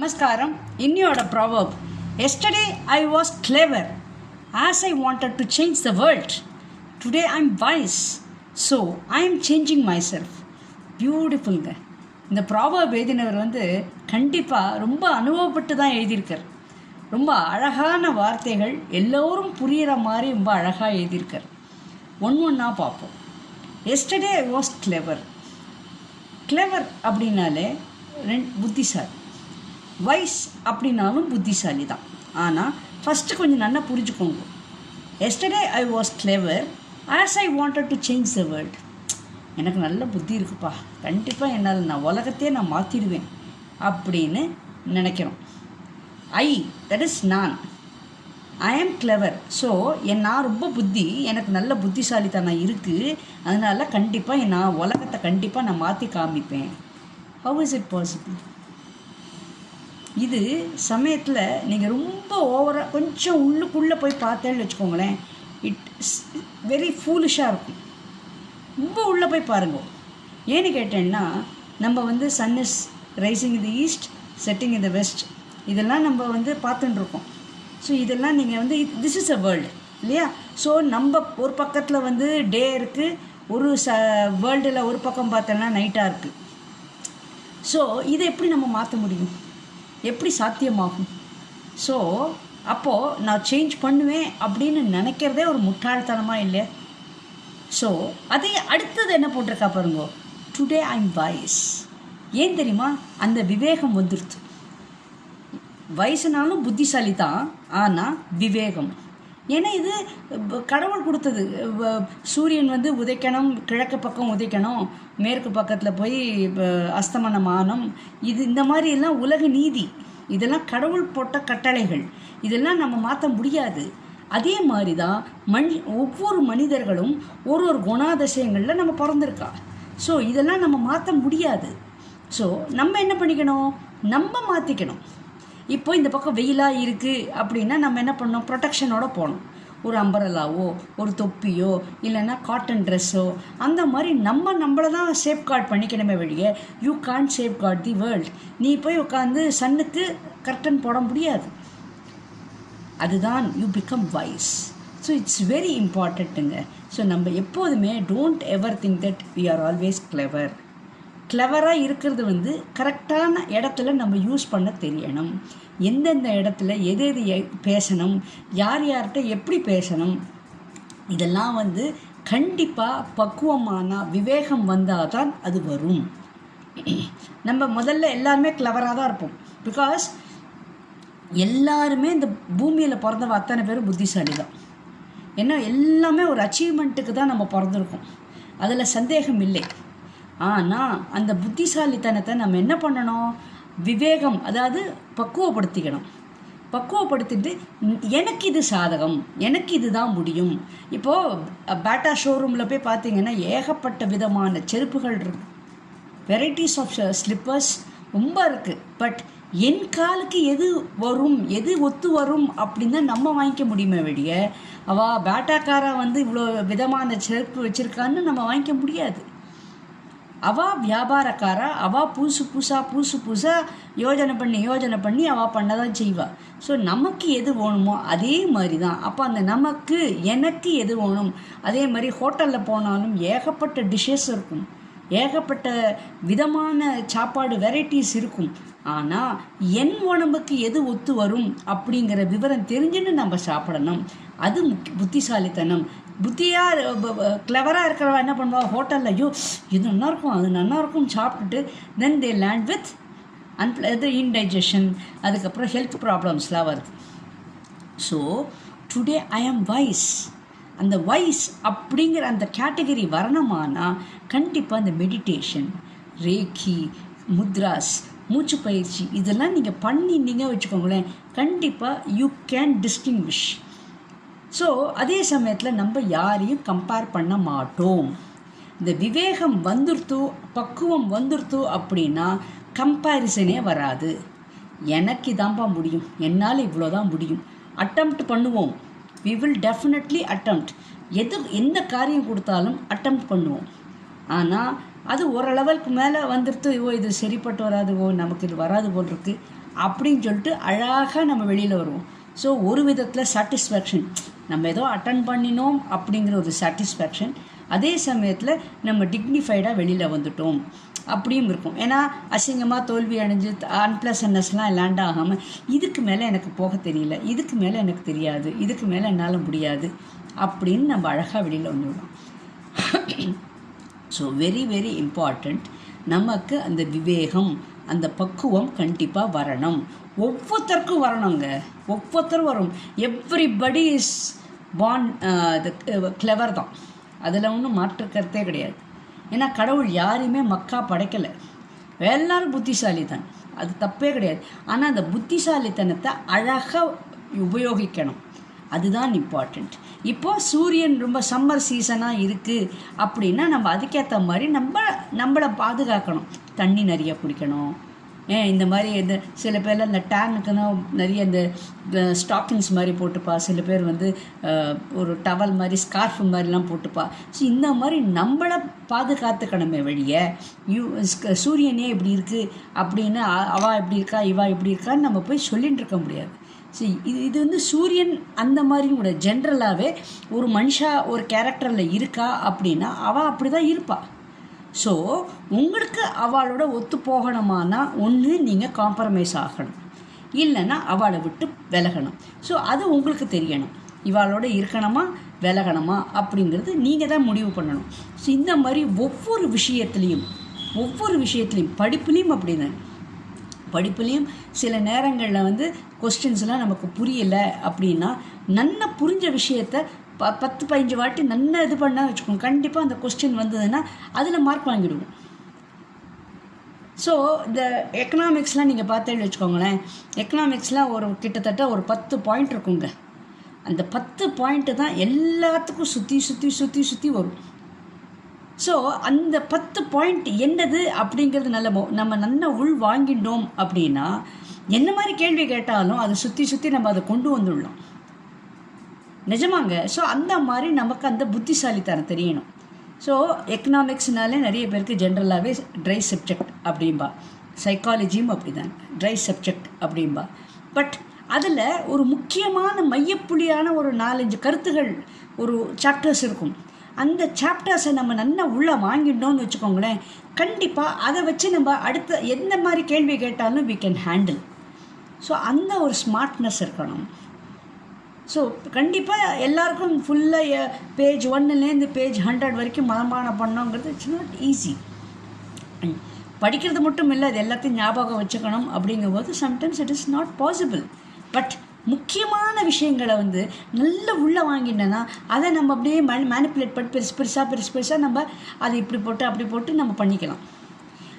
நமஸ்காரம். இன்னியோட proverb yesterday I was clever as I wanted to change the world today I am wise so I am changing myself பியூட்டிஃபுல்ங்க இந்த proverb எழுதினவர் வந்து கண்டிப்பாக ரொம்ப அனுபவப்பட்டு தான் எழுதியிருக்கார். ரொம்ப அழகான வார்த்தைகள் எல்லோரும் புரிகிற மாதிரி ரொம்ப அழகாக எழுதியிருக்கார். ஒன்று ஒன்றா பார்ப்போம். Yesterday I was clever clever அப்படின்னாலே ரெண்டு புத்திசாலி. வைஸ் அப்படின்னாலும் புத்திசாலி தான் ஆனால் ஃபஸ்ட்டு கொஞ்சம் நல்லா புரிஞ்சுக்கோங்க. Yesterday I was clever as I wanted to change the world எனக்கு நல்ல புத்தி இருக்குப்பா. கண்டிப்பாக என்னால் நான் உலகத்தையே நான் மாற்றிடுவேன் அப்படின்னு நினைக்கிறோம். ஐ தட் இஸ் நான். ஐ ஆம் கிளவர் ஸோ என் நான் ரொம்ப புத்தி எனக்கு நல்ல புத்திசாலித்தனம் இருக்குது அதனால் கண்டிப்பாக நான் உலகத்தை கண்டிப்பாக நான் மாற்றி காமிப்பேன். ஹவு இஸ் இட் பாசிபிள் இது சமயத்தில் நீங்கள் ரொம்ப ஓவராக கொஞ்சம் உள்ளுக்குள்ளே போய் பார்த்தேன்னு வச்சுக்கோங்களேன். இட் வெரி ஃபூலிஷாக இருக்கும். ரொம்ப உள்ளே போய் பாருங்க. ஏன்னு கேட்டேன்னா நம்ம வந்து sun is rising in east setting in the west இதெல்லாம் நம்ம வந்து பார்த்துட்டுருக்கோம் ஸோ இதெல்லாம் நீங்கள் வந்து திஸ் இஸ் அ வேர்ல்டு இல்லையா? ஸோ நம்ம ஒரு பக்கத்தில் வந்து டே இருக்குது ஒரு ச வேர்ல்டில் ஒரு பக்கம் பார்த்தோன்னா நைட்டாக இருக்குது ஸோ இதை எப்படி நம்ம மாற்ற முடியும்? எப்படி சாத்தியமாகும்? ஸோ அப்போது நான் சேஞ்ச் பண்ணுவேன் அப்படின்னு நினைக்கிறதே ஒரு முட்டாள்தனமாக இல்லையா? ஸோ அதே அடுத்தது என்ன போட்டிருக்கா பாருங்க? டுடே ஐம் வாய்ஸ் ஏன் தெரியுமா? அந்த விவேகம் வந்துடுது வயசுனாலும் புத்திசாலி தான் ஆனால் விவேகம். ஏன்னா இது கடவுள் கொடுத்தது. வ- சூரியன் வந்து உதைக்கணும் கிழக்கு பக்கம் உதைக்கணும் மேற்கு பக்கத்தில் போய் அஸ்தமனம் ஆனம் இது இந்த மாதிரி எல்லாம் உலக நீதி. இதெல்லாம் கடவுள் போட்ட கட்டளைகள். இதெல்லாம் நம்ம மாற்ற முடியாது. அதே மாதிரி தான் மனி ஒவ்வொரு மனிதர்களும் ஒரு ஒரு குணாதிசயங்களில் நம்ம பிறந்திருக்கா. ஸோ இதெல்லாம் நம்ம மாற்ற முடியாது. ஸோ நம்ம என்ன பண்ணிக்கணும்? நம்ம மாற்றிக்கணும் இப்போ இந்த பக்கம் வெயிலாக இருக்குது அப்படின்னா நம்ம என்ன பண்ணோம் ப்ரொடெக்ஷனோட போகணும். ஒரு அம்பரலாவோ ஒரு தொப்பியோ இல்லைன்னா காட்டன் ட்ரெஸ்ஸோ அந்த மாதிரி நம்ம நம்மளை தான் சேஃப்கார்ட் பண்ணிக்கணுமே வெளியே. You can safeguard the world நீ போய் உட்காந்து சன்னுக்கு கர்டன் போட முடியாது. அதுதான் you become wise so it's very இம்பார்ட்டண்ட்டுங்க so நம்ம எப்போதுமே don't ever think that we are always clever கிளவராக இருக்கிறது வந்து கரெக்டான இடத்துல நம்ம யூஸ் பண்ண தெரியணும். எந்தெந்த இடத்துல எது எது பேசணும் யார் யார்கிட்ட எப்படி பேசணும் இதெல்லாம் வந்து கண்டிப்பாக பக்குவமான விவேகம் வந்தால் தான் அது வரும். நம்ம முதல்ல எல்லாருமே கிளவராக தான் இருப்போம். பிகாஸ் எல்லாருமே இந்த பூமியில் பிறந்தவ அத்தனை பேரும் புத்திசாலி தான் ஏன்னா எல்லாமே ஒரு அச்சீவ்மெண்ட்டுக்கு தான் நம்ம பிறந்திருக்கோம். அதில் சந்தேகம் இல்லை. ஆனால் அந்த புத்திசாலித்தனத்தை நம்ம என்ன பண்ணணும்? விவேகம் அதாவது பக்குவப்படுத்திக்கணும். பக்குவப்படுத்திட்டு எனக்கு இது சாதகம் எனக்கு இதுதான் முடியும். இப்போது பேட்டா ஷோரூமில் போய் பார்த்தீங்கன்னா ஏகப்பட்ட விதமான செருப்புகள் இருக்கு. வெரைட்டிஸ் ஆஃப் ஸ்லிப்பர்ஸ் ரொம்ப இருக்குது பட் என் காலுக்கு எது வரும் எது ஒத்து வரும் அப்படின்னு தான் நம்ம வாங்கிக்க முடியுமே வெளிய அவள் பேட்டாக்காரா வந்து இவ்வளோ விதமான செருப்பு வச்சுருக்கான்னு நம்ம வாங்கிக்க முடியாது. அவள் வியாபாரக்காரா அவள் புதுசு புதுசாக புதுசு புதுசாக யோஜனை பண்ணி யோஜனை பண்ணி அவள் பண்ண தான் செய்வாள் ஸோ நமக்கு எது வேணுமோ அதே மாதிரி தான் அப்போ அந்த நமக்கு எனக்கு எது வேணும்? அதே மாதிரி ஹோட்டலில் போனாலும் ஏகப்பட்ட டிஷ்ஷஸ் இருக்கும். ஏகப்பட்ட விதமான சாப்பாடு வெரைட்டிஸ் இருக்கும். ஆனால் என் உடம்புக்கு எது ஒத்து வரும் அப்படிங்கிற விவரம் தெரிஞ்சுன்னு நம்ம சாப்பிடணும். அது புத்திசாலித்தனம். புத்தியாக கிளவராக இருக்கிறவா என்ன பண்ணுவாள் ஹோட்டலில் ஐயோ இது நல்லா இருக்கும் அது நல்லா இருக்கும் சாப்பிட்டுட்டு தென் தே லேண்ட் வித் அன்பிள இது இன்டைஜஷன் அதுக்கப்புறம் ஹெல்த் ப்ராப்ளம்ஸ்லாம் வருது. ஸோ டுடே ஐ ஆம் வைஸ் அந்த வைஸ் அப்படிங்கிற அந்த கேட்டகரி வரணுமானா கண்டிப்பாக அந்த மெடிடேஷன் ரேக்கி முத்ராஸ் மூச்சு பயிற்சி இதெல்லாம் நீங்கள் பண்ணினீங்க வச்சுக்கோங்களேன் கண்டிப்பாக யூ கேன் டிஸ்டிங்விஷ் ஸோ அதே சமயத்தில் நம்ம யாரையும் கம்பேர் பண்ண மாட்டோம். இந்த விவேகம் வந்துருத்து பக்குவம் வந்துருத்து அப்படின்னா கம்பேரிசனே வராது. எனக்கு இதான்ப்பா முடியும். என்னால் இவ்வளோ தான் முடியும். அட்டம்ப்ட் பண்ணுவோம். வி வில் டெஃபினெட்லி அட்டம்ப்ட் எது எந்த காரியம் கொடுத்தாலும் அட்டம்ப்ட் பண்ணுவோம். ஆனால் அது ஓரளவுக்கு மேலே வந்துடுத்து ஓ இது சரிப்பட்டு வராது ஓ நமக்கு இது வராது போல் இருக்குது அப்படின்னு சொல்லிட்டு அழகாக நம்ம வெளியில் வருவோம். ஸோ ஒரு விதத்தில் சாட்டிஸ்ஃபேக்ஷன் நம்ம ஏதோ அட்டன் பண்ணினோம் அப்படிங்கிற ஒரு சாட்டிஸ்ஃபேக்ஷன் அதே சமயத்தில் நம்ம டிக்னிஃபைடாக வெளியில் வந்துட்டோம். அப்படியும் இருக்கும். ஏன்னா அசிங்கமாக தோல்வி அடைஞ்சு அன்பிளசன்னஸ்லாம் லேண்ட் ஆகாமல் இதுக்கு மேலே எனக்கு போக தெரியல இதுக்கு மேலே எனக்கு தெரியாது இதுக்கு மேலே என்னால் முடியாது அப்படின்னு நம்ம அழகாக வெளியில் வந்துவிடும் ஸோ வெரி வெரி இம்பார்ட்டண்ட் நமக்கு அந்த விவேகம் அந்த பக்குவம் கண்டிப்பாக வரணும். ஒவ்வொருத்தருக்கும் வரணுங்க. ஒவ்வொருத்தரும் வரும். எவ்ரிபடி இஸ் பான் கிளவர் தான். அதில் ஒன்றும் மாற்றுக்கிறதே கிடையாது. ஏன்னா கடவுள் யாரையுமே மக்கா படைக்கலை. எல்லாரும் புத்திசாலி தான் அது தப்பே கிடையாது. ஆனால் அந்த புத்திசாலித்தனத்தை அழகாக உபயோகிக்கணும். அதுதான் இம்பார்ட்டண்ட் இப்போ சூரியன் ரொம்ப சம்மர் சீசனாக இருக்குது அப்படின்னா நம்ம அதுக்கேற்ற மாதிரி நம்ம நம்மளை பாதுகாக்கணும். தண்ணி நிறைய குடிக்கணும். ஏன் இந்த மாதிரி இந்த சில பேர்லாம் இந்த டேனுக்குன்னா நிறைய இந்த ஸ்டாக்கிங்ஸ் மாதிரி போட்டுப்பா. சில பேர் வந்து ஒரு டவல் மாதிரி ஸ்கார்ஃப் மாதிரிலாம் போட்டுப்பா. ஸோ இந்த மாதிரி நம்மளை பாதுகாத்துக்கணுமே வழிய யூ சூரியனே இப்படி இருக்குது அப்படின்னு அவா இப்படி இருக்கா இவா இப்படி இருக்கான்னு நம்ம போய் சொல்லிகிட்டு இருக்க முடியாது. ஸோ இது இது வந்து சூரியன் அந்த மாதிரி கூட ஜென்ரலாகவே ஒரு மனுஷா ஒரு கேரக்டரில் இருக்கா அப்படின்னா அவள் அப்படி தான் இருப்பாள் ஸோ உங்களுக்கு அவளோட ஒத்து போகணுமானா ஒன்று நீங்கள் காம்ப்ரமைஸ் ஆகணும். இல்லைன்னா அவளை விட்டு விலகணும். ஸோ அது உங்களுக்கு தெரியணும். இவாளோட இருக்கணுமா விலகணுமா அப்படிங்கிறது நீங்கள் தான் முடிவு பண்ணணும். ஸோ இந்த மாதிரி ஒவ்வொரு விஷயத்துலேயும் ஒவ்வொரு விஷயத்துலையும் படிப்புலேயும் அப்படி தான் படிப்புலேயும் சில நேரங்களில் வந்து கொஸ்டின்ஸ்லாம் நமக்கு புரியலை அப்படின்னா நன்ன புரிஞ்ச விஷயத்த ப பத்து பதினஞ்சு வாட்டி நன்ன இது பண்ணால் வச்சுக்கோங்க. கண்டிப்பாக அந்த கொஸ்டின் வந்ததுன்னா அதில் மார்க் வாங்கிடுவோம். ஸோ இந்த எக்கனாமிக்ஸ்லாம் நீங்கள் பார்த்தேன்னு வச்சுக்கோங்களேன். எக்கனாமிக்ஸ்லாம் ஒரு கிட்டத்தட்ட ஒரு பத்து பாயிண்ட் இருக்குங்க. அந்த பத்து பாயிண்ட்டு தான் எல்லாத்துக்கும் சுற்றி சுற்றி சுற்றி சுற்றி வரும். ஸோ அந்த பத்து பாயிண்ட் என்னது அப்படிங்கிறது நல்ல நம்ம நல்ல உள் வாங்கிட்டோம் அப்படின்னா என்ன மாதிரி கேள்வி கேட்டாலும் அதை சுற்றி சுற்றி நம்ம அதை கொண்டு வந்துடலாம் நிஜமாங்க. ஸோ அந்த மாதிரி நமக்கு அந்த புத்திசாலித்தனம் தெரியணும். ஸோ எக்கனாமிக்ஸ்னாலே நிறைய பேருக்கு ஜென்ரலாகவே ட்ரை சப்ஜெக்ட் அப்படிம்பா. சைக்காலஜியும் அப்படிதான். ட்ரை சப்ஜெக்ட் அப்படிம்பா. பட் அதில் ஒரு முக்கியமான மையப்புள்ளியான ஒரு நாலஞ்சு கருத்துகள் ஒரு சாப்டர்ஸ் இருக்கும். அந்த சாப்டர்ஸை நம்ம நல்லா உள்ளே வாங்கிட்டோம்னு வச்சுக்கோங்களேன் கண்டிப்பாக அதை வச்சு நம்ம அடுத்த எந்த மாதிரி கேள்வி கேட்டாலும் வி கேன் ஹேண்டில் ஸோ அந்த ஒரு ஸ்மார்ட்னஸ் இருக்கணும். ஸோ கண்டிப்பாக எல்லாருக்கும் ஃபுல்லாக பேஜ் ஒன்னுலேருந்து பேஜ் ஹண்ட்ரட் வரைக்கும் மனப்பாடம் பண்ணோங்கிறது இட்ஸ் நாட் ஈஸி படிக்கிறது மட்டும் இல்லை அது எல்லாத்தையும் ஞாபகம் வச்சுக்கணும் அப்படிங்கும்போது sometimes it is not possible but முக்கியமான விஷயங்களை வந்து நல்ல உள்ளே வாங்கிட்டேன்னா அதை நம்ம அப்படியே மேன் மேனிப்புலேட் பண்ணி பெருசு பெருசாக பெருசு பெருசாக நம்ம அதை இப்படி போட்டு அப்படி போட்டு நம்ம பண்ணிக்கலாம்.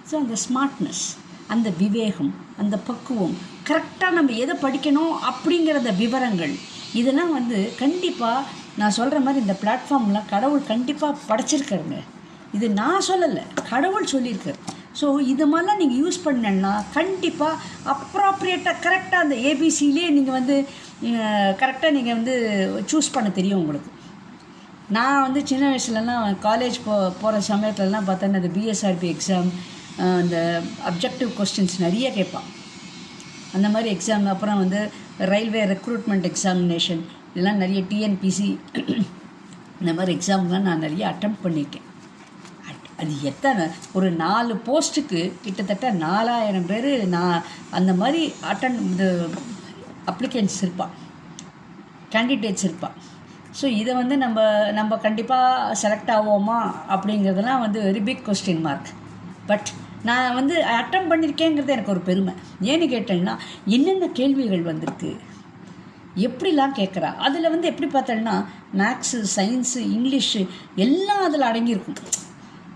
ஸோ அந்த ஸ்மார்ட்னஸ் அந்த விவேகம் அந்த பக்குவம் கரெக்டாக நம்ம எதை படிக்கணும் அப்படிங்கிறத விவரங்கள் இதெல்லாம் வந்து கண்டிப்பாக நான் சொல்கிற மாதிரி இந்த பிளாட்ஃபார்ம்லாம் கடவுள் கண்டிப்பாக படைச்சிருக்காருங்க. இது நான் சொல்லலை கடவுள் சொல்லியிருக்காரு. ஸோ இது மாதிரிலாம் நீங்கள் யூஸ் பண்ணலன்னா கண்டிப்பாக அப்ராப்ரியேட்டாக கரெக்டாக அந்த ஏபிசிலே நீங்கள் வந்து கரெக்டாக நீங்கள் வந்து சூஸ் பண்ண தெரியும் உங்களுக்கு. நான் வந்து சின்ன வயசுலலாம் காலேஜ் போ போகிற சமயத்துலலாம் பார்த்தேன்னா அந்த பிஎஸ்ஆர்பி எக்ஸாம் அந்த அப்ஜெக்டிவ் கொஸ்டின்ஸ் நிறைய கேட்பான். அந்த மாதிரி எக்ஸாம் அப்புறம் வந்து ரயில்வே ரெக்ரூட்மெண்ட் எக்ஸாமினேஷன் இதெல்லாம் நிறைய டிஎன்பிசி இந்த மாதிரி எக்ஸாம்லாம் நான் நிறைய அட்டம் பண்ணியிருக்கேன். அது எத்தனை ஒரு நாலு போஸ்ட்டுக்கு கிட்டத்தட்ட நாலாயிரம் பேர் நான் அந்த மாதிரி அட்டன் இது அப்ளிகன்ஸ் இருப்பான் கேண்டிடேட்ஸ் இருப்பான் ஸோ இதை வந்து நம்ம நம்ம கண்டிப்பாக செலக்ட் ஆவோமா அப்படிங்கிறதுலாம் வந்து very big question mark but நான் வந்து அட்டம் பண்ணியிருக்கேங்கிறது எனக்கு ஒரு பெருமை. ஏன்னு கேட்டேன்னா என்னென்ன கேள்விகள் வந்திருக்கு? எப்படிலாம் கேட்குறா? அதில் வந்து எப்படி பார்த்தேன்னா மேக்ஸு சயின்ஸு இங்கிலீஷு எல்லாம் அதில் அடங்கியிருக்கும்.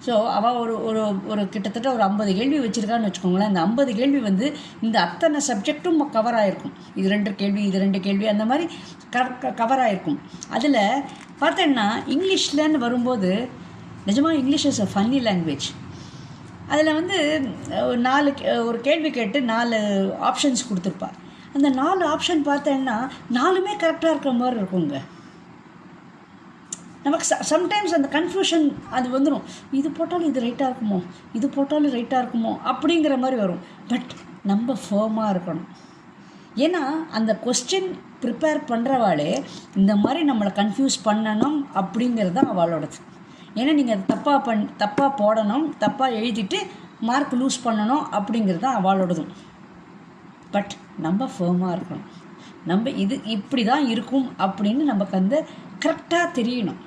ஸோ அவள் ஒரு ஒரு ஒரு கிட்டத்தட்ட ஒரு ஐம்பது கேள்வி வச்சுருக்கான்னு வச்சுக்கோங்களேன். அந்த ஐம்பது கேள்வி வந்து இந்த அத்தனை சப்ஜெக்ட்டும் கவர் ஆகிருக்கும் இது ரெண்டு கேள்வி இது ரெண்டு கேள்வி அந்த மாதிரி கவர் ஆகிருக்கும் அதில் பார்த்தேன்னா இங்கிலீஷ்லன்னு வரும்போது நிஜமாக English is a funny language அதில் வந்து ஒரு நாலு கே- ஒரு கேள்வி கேட்டு நாலு ஆப்ஷன்ஸ் கொடுத்துருப்பா அந்த நாலு ஆப்ஷன் பார்த்தேன்னா நாலுமே கரெக்டாக இருக்கிற மாதிரி இருக்குங்க. நமக்கு சம்டைம்ஸ் அந்த கன்ஃபியூஷன் அது வந்துடும் இது போட்டாலும் இது ரைட்டாக இருக்குமோ? இது போட்டாலும் ரைட்டாக இருக்குமோ? அப்படிங்கிற மாதிரி வரும். பட் நம்ம ஃபேமாக இருக்கணும். ஏன்னா அந்த கொஸ்டின் ப்ரிப்பேர் பண்ணுறவாளே இந்த மாதிரி நம்மளை கன்ஃபியூஸ் பண்ணணும் அப்படிங்கிறது தான் அவளோடது. ஏன்னா நீங்கள் அதை தப்பாக பண் தப்பாக போடணும் தப்பாக எழுதிட்டு மார்க் லூஸ் பண்ணணும் அப்படிங்கிறது தான் அவளோடதும். பட் நம்ம ஃபேமாக இருக்கணும். நம்ம இது இப்படி தான் இருக்கும் அப்படின்னு நமக்கு அந்த கரெக்டாக தெரியணும்.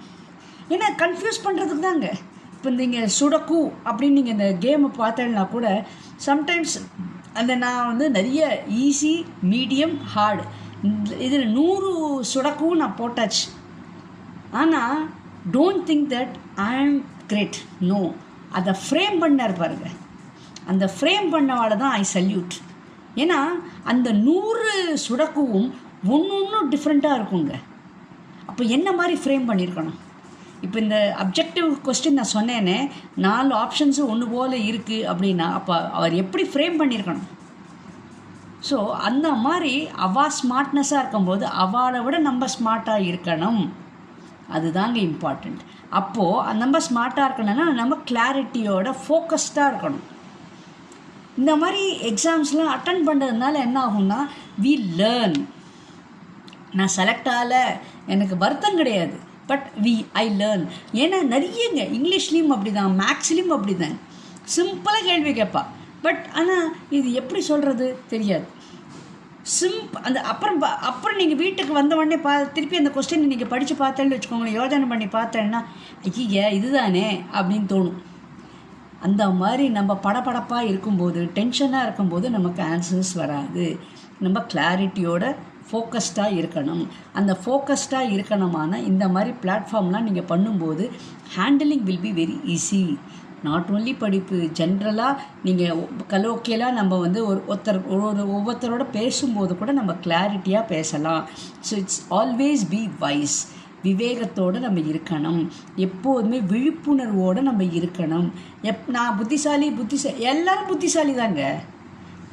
ஏன்னா கன்ஃபியூஸ் பண்ணுறதுக்கு தாங்க. இப்போ நீங்கள் சுடக்கு அப்படின்னு நீங்கள் இந்த கேமை பார்த்தேன்னா கூட சம்டைம்ஸ் அந்த நான் வந்து நிறைய ஈஸி மீடியம் ஹார்டு இதில் நூறு சுடக்கும் நான் போட்டாச்சு. ஆனால் டோன்ட் திங்க் தட் ஐ ஆம் கிரேட் நோ அதை ஃப்ரேம் பண்ணார் பாருங்க. அந்த ஃப்ரேம் பண்ணவாட தான் ஐ சல்யூட் ஏன்னா அந்த நூறு சுடக்குவும் ஒன்று ஒன்றும் டிஃப்ரெண்ட்டாக இருக்குங்க. அப்போ என்ன மாதிரி ஃப்ரேம் பண்ணியிருக்கணும் இப்போ இந்த அப்ஜெக்டிவ் கொஸ்டின் நான் சொன்னேனே நாலு ஆப்ஷன்ஸும் ஒன்று போல் இருக்குது அப்படின்னா அப்போ அவர் எப்படி ஃப்ரேம் பண்ணியிருக்கணும் ஸோ அந்த மாதிரி அவள் ஸ்மார்ட்னஸாக இருக்கும்போது அவளை விட நம்ம ஸ்மார்ட்டாக இருக்கணும். அதுதாங்க இம்பார்ட்டண்ட் அப்போது நம்ம ஸ்மார்ட்டாக இருக்கணும்னா நம்ம கிளாரிட்டியோட ஃபோக்கஸ்டாக இருக்கணும். இந்த மாதிரி எக்ஸாம்ஸ்லாம் அட்டன் பண்ணுறதுனால என்ன ஆகும்னா வி லேர்ன் நான் செலக்ட் ஆகலை எனக்கு வருத்தம் கிடையாது. பட் வி ஐ லேர்ன் ஏன்னா நிறையங்க இங்கிலீஷ்லேயும் அப்படி தான் மேக்ஸ்லேயும் அப்படி தான் சிம்பிளாக கேள்வி கேட்பா. பட் ஆனால் இது எப்படி சொல்கிறது தெரியாது. சிம்ப் அந்த அப்புறம் அப்புறம் நீங்கள் வீட்டுக்கு வந்த உடனே பா திருப்பி அந்த கொஸ்டின் நீங்கள் படித்து பார்த்தேன்னு வச்சுக்கோங்களேன் யோஜனை பண்ணி பார்த்தேன்னா ஐயா இதுதானே அப்படின்னு தோணும். அந்த மாதிரி நம்ம படபடப்பாக இருக்கும்போது டென்ஷனாக இருக்கும்போது நமக்கு ஆன்சர்ஸ் வராது. நம்ம கிளாரிட்டியோட ஃபோக்கஸ்டாக இருக்கணும். அந்த ஃபோக்கஸ்டாக இருக்கணுமான இந்த மாதிரி பிளாட்ஃபார்ம்லாம் நீங்கள் பண்ணும்போது handling will be very easy not only படிப்பு ஜென்ரலாக நீங்கள் கலோக்கியலாக நம்ம வந்து ஒரு ஒருத்தர் ஒரு ஒரு ஒவ்வொருத்தரோட பேசும்போது கூட நம்ம கிளாரிட்டியாக பேசலாம். So it's always be wise விவேகத்தோடு நம்ம இருக்கணும். எப்போதுமே விழிப்புணர்வோடு நம்ம இருக்கணும். எப் நான் புத்திசாலி புத்திசாலி எல்லாரும் புத்திசாலி தாங்க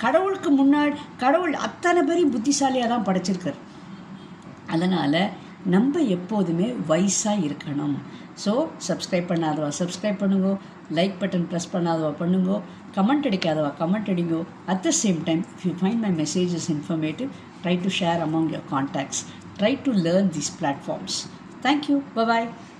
கடவுளுக்கு முன்னாடி கடவுள் அத்தனை பேரையும் புத்திசாலியாக தான் படைச்சிருக்கார். அதனால் நம்ம எப்போதுமே வயசாக இருக்கணும். ஸோ சப்ஸ்கிரைப் பண்ணாதவா சப்ஸ்கிரைப் பண்ணுங்கோ. லைக் பட்டன் ப்ரெஸ் பண்ணாதவா பண்ணுங்கோ. கமெண்ட் அடிக்காதவா comment அடிங்கோ. At the same time if you find my messages informative try to share among your contacts try to learn these platforms Thank you. Bye bye.